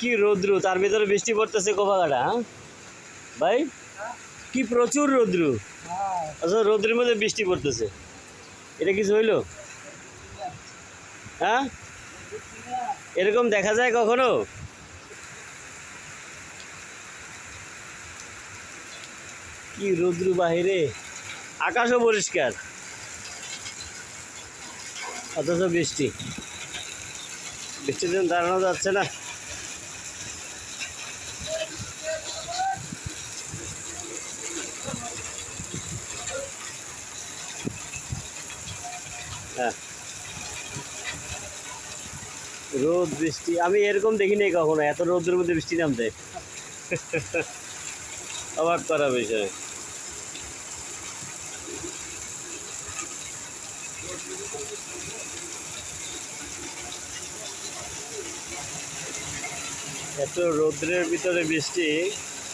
কি রৌদ্র? তার ভিতরে বৃষ্টি পড়তেছে কোপাঘাটা হ্যাঁ? ভাই, কি প্রচুর রৌদ্র। আচ্ছা রৌদ্রের মধ্যে বৃষ্টি পড়তেছে। এটা কিছু হইল? হ্যাঁ? এরকম দেখা যায় কখনো? কি রৌদ্র বাহিরে। আকাশও পরিষ্কার। অথচ বৃষ্টি। বৃষ্টির জন্য দাঁড়ানো যাচ্ছে না। হ্যাঁ। রোদ, বৃষ্টি, আমি এরকম দেখিনি কখনো, এত রোদের মধ্যে বৃষ্টি নামতে। অবাক করা বিষয়। এত রৌদ্রের ভিতরে বৃষ্টি